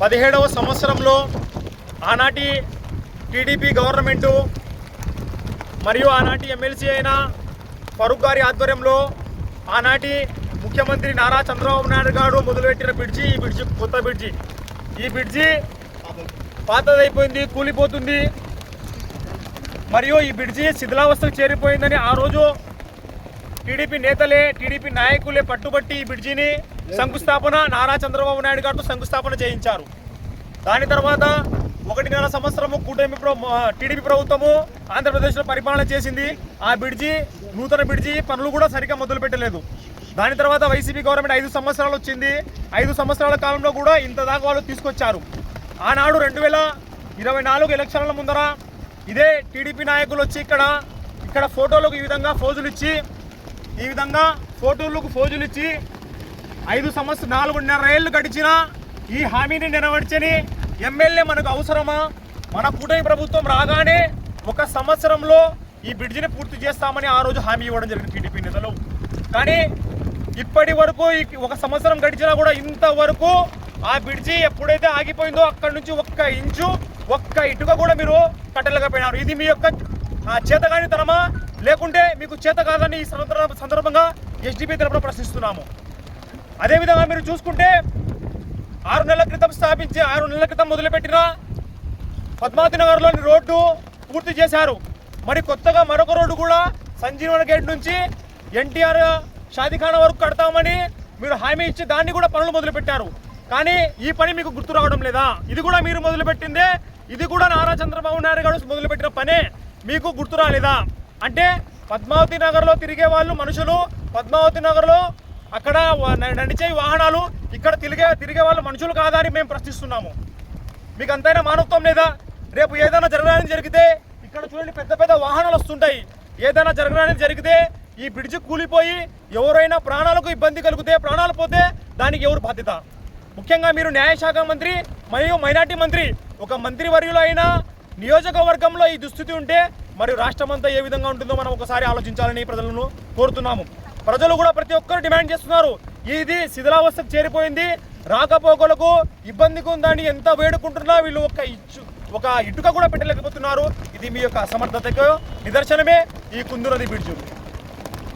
పదిహేడవ సంవత్సరంలో ఆనాటి టీడీపీ గవర్నమెంటు మరియు ఆనాటి ఎమ్మెల్సీ అయిన ఫరూక్ గారి ఆధ్వర్యంలో ఆనాటి ముఖ్యమంత్రి నారా చంద్రబాబు నాయుడు గారు మొదలుపెట్టిన బ్రిడ్జి ఈ బ్రిడ్జి కొత్త బ్రిడ్జి. ఈ బ్రిడ్జి పాతదైపోయింది కూలిపోతుంది. మరియు ఈ బ్రిడ్జి శిథిలావస్థకు చేరిపోయిందని ఆ రోజు టీడీపీ నేతలే టీడీపీ నాయకులే పట్టుబట్టి ఈ బ్రిడ్జిని శంకుస్థాపన నారా చంద్రబాబు నాయుడు గారితో శంకుస్థాపన చేయించారు. దాని తర్వాత ఒకటిన్నర సంవత్సరము కూటమి ప్ర- టీడీపీ ప్రభుత్వము ఆంధ్రప్రదేశ్లో పరిపాలన చేసింది. ఆ బ్రిడ్జి నూతన బ్రిడ్జి పనులు కూడా సరిగ్గా మొదలు పెట్టలేదు. దాని తర్వాత వైసీపీ గవర్నమెంట్ ఐదు సంవత్సరాలు వచ్చింది. ఐదు సంవత్సరాల కాలంలో కూడా ఇంత దాకా వాళ్ళు తీసుకొచ్చారు. ఆనాడు రెండు వేల ఇరవై నాలుగు ఎలక్షన్ల ముందర ఇదే టీడీపీ నాయకులు వచ్చి ఇక్కడ ఇక్కడ ఫోటోలకు ఈ విధంగా ఫోజులు ఇచ్చి ఈ విధంగా ఫోటోలకు ఫోజులు ఇచ్చి ఐదు సంవత్సరం నాలుగున్నర ఏళ్ళు గడిచినా ఈ హామీని నెరవేర్చని ఎమ్మెల్యే మనకు అవసరమా? మన కూటమి ప్రభుత్వం రాగానే ఒక సంవత్సరంలో ఈ బ్రిడ్జిని పూర్తి చేస్తామని ఆ రోజు హామీ ఇవ్వడం జరిగింది టీడీపీ నేతలు. కానీ ఇప్పటి వరకు ఒక సంవత్సరం గడిచినా కూడా ఇంతవరకు ఆ బ్రిడ్జి ఎప్పుడైతే ఆగిపోయిందో అక్కడి నుంచి ఒక్క ఇంచు ఒక్క ఇటుక కూడా మీరు కట్టలేకపోయినారు ఇది మీ యొక్క ఆ, చేతగాని తనమా లేకుంటే మీకు చేత కాదని ఈ సందర్భ- సందర్భంగా ఎస్డిపి తరపున ప్రశ్నిస్తున్నాము. అదేవిధంగా మీరు చూసుకుంటే ఆరు నెలల క్రితం స్థాపించి ఆరు నెలల క్రితం మొదలుపెట్టిన పద్మావతి నగర్లోని రోడ్డు పూర్తి చేశారు. మరి కొత్తగా మరొక రోడ్డు కూడా సంజీవన గేట్ నుంచి ఎన్టీఆర్ షాదిఖానా వరకు కడతామని మీరు హామీ ఇచ్చి దాన్ని కూడా పనులు మొదలుపెట్టారు. కానీ ఈ పని మీకు గుర్తు రావడం లేదా? ఇది కూడా మీరు మొదలుపెట్టిందే ఇది కూడా నారా చంద్రబాబు నాయుడు గారు మొదలుపెట్టిన పనే మీకు గుర్తు రాలేదా? అంటే పద్మావతి నగర్లో తిరిగే వాళ్ళు మనుషులు పద్మావతి నగర్లో అక్కడ నడిచే వాహనాలు ఇక్కడ తిరిగే తిరిగే వాళ్ళు మనుషులు కాదా అని మేము ప్రశ్నిస్తున్నాము. మీకు అంతైనా మానవత్వం లేదా? రేపు ఏదైనా జరగడానికి జరిగితే ఇక్కడ చూడండి పెద్ద పెద్ద వాహనాలు వస్తుంటాయి. ఏదైనా జరగడానికి జరిగితే ఈ బ్రిడ్జ్ కూలిపోయి ఎవరైనా ప్రాణాలకు ఇబ్బంది కలిగితే ప్రాణాలు పోతే దానికి ఎవరు బాధ్యత? ముఖ్యంగా మీరు న్యాయశాఖ మంత్రి మరియు మైనార్టీ మంత్రి ఒక మంత్రి వర్యులు అయిన నియోజకవర్గంలో ఈ దుస్థితి ఉంటే మరియు రాష్ట్రం అంతా ఏ విధంగా ఉంటుందో మనం ఒకసారి ఆలోచించాలని ప్రజలను కోరుతున్నాము. ప్రజలు కూడా ప్రతి ఒక్కరు డిమాండ్ చేస్తున్నారు. ఇది శిథిలావస్థకు చేరిపోయింది. రాకపోకలకు ఇబ్బందిగా ఉందని ఎంత వేడుకుంటున్నా వీళ్ళు ఒక ఇచ్చు ఒక ఇటుక కూడా పెట్టలేకపోతున్నారు. ఇది మీ యొక్క అసమర్థతకు నిదర్శనమే ఈ కుందునది బ్రిడ్జు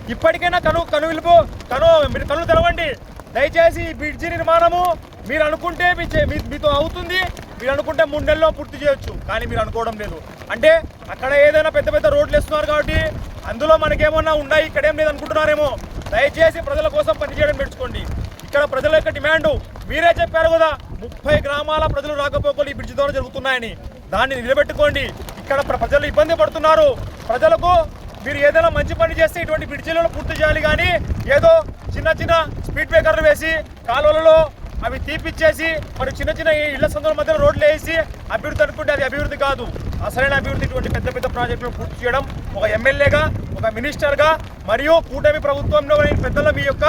ఇప్పటికైనా కను కనువిలుపు కను మీరు కనులు తెరవండి. దయచేసి ఈ బ్రిడ్జి నిర్మాణము మీరు అనుకుంటే మీ చే- మీ- మీతో అవుతుంది. మీరు అనుకుంటే మూడు నెలల్లో పూర్తి చేయొచ్చు. కానీ మీరు అనుకోవడం లేదు. అంటే అక్కడ ఏదైనా పెద్ద పెద్ద రోడ్లు వేస్తున్నారు కాబట్టి అందులో మనకేమన్నా ఉన్నాయి ఇక్కడేం లేదు అనుకుంటున్నారేమో దయచేసి ప్రజల కోసం పనిచేయడం నేర్చుకోండి. ఇక్కడ ప్రజల యొక్క డిమాండ్ మీరే చెప్పారు కదా ముప్పై గ్రామాల ప్రజలు రాకపోకలు ఈ బ్రిడ్జి ద్వారా జరుగుతున్నాయని. దాన్ని నిలబెట్టుకోండి. ఇక్కడ ప్ర- ప్రజలు ఇబ్బంది పడుతున్నారు. ప్రజలకు మీరు ఏదైనా మంచి పని చేస్తే ఇటువంటి బ్రిడ్జిలను పూర్తి చేయాలి కానీ ఏదో చిన్న చిన్న స్పీడ్ బ్రేకర్లు వేసి కాలువలలో అవి తీపిచ్చేసి మరి చిన్న చిన్న ఈ ఇళ్ళ సందుల మధ్యలో రోడ్లు వేసి అభివృద్ధి అనుకుంటే అది అభివృద్ధి కాదు. అసలైన అభివృద్ధి ఇటువంటి పెద్ద పెద్ద ప్రాజెక్టులు పూర్తి చేయడం ఒక ఎమ్మెల్యేగా ఒక మినిస్టర్గా మరియు కూటమి ప్రభుత్వంలో పెద్దల మీ యొక్క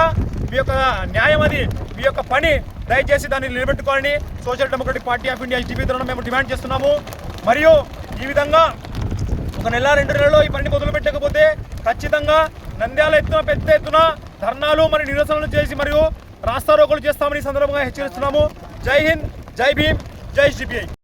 మీ యొక్క న్యాయం అది మీ యొక్క పని దయచేసి దాన్ని నిలబెట్టుకోవాలని social democratic party of India STP ద్వారా మేము డిమాండ్ చేస్తున్నాము. మరియు ఈ విధంగా ఒక నెల రెండు నెలలో ఈ పని మొదలు పెట్టకపోతే ఖచ్చితంగా నంద్యాల ఎత్తున పెద్ద ఎత్తున ధర్నాలు మరియు నిరసనలు చేసి మరియు రాస్తారోకోలు చేస్తామని సందర్భంగా హెచ్చరిస్తున్నాము. జై హింద్ జై భీమ్ జై సిపిఐ